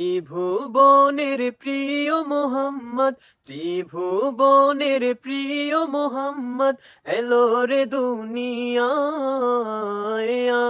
ত্রিভুবনের প্রিয় মোহাম্মদ ত্রিভুবনের প্রিয় মোহাম্মদ এলো রে দুনিয়ায় আয়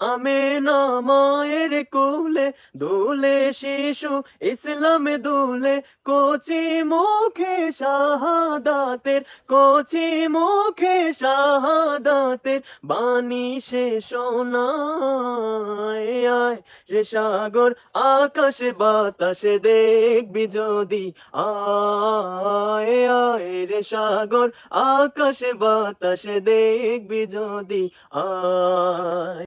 আমি না মায়ের কুলে, দুলে শিশু ইসলাম দুলে, কোচি মুখে শাহাদাতের, কোচি মুখে শাহাদাতের বাণী সে শোনায়। রে সাগর, আকাশে বাতাসে দেখবি যদি আয়। আয় রে সাগর, আকাশে বাতাসে দেখবি যদি আয়।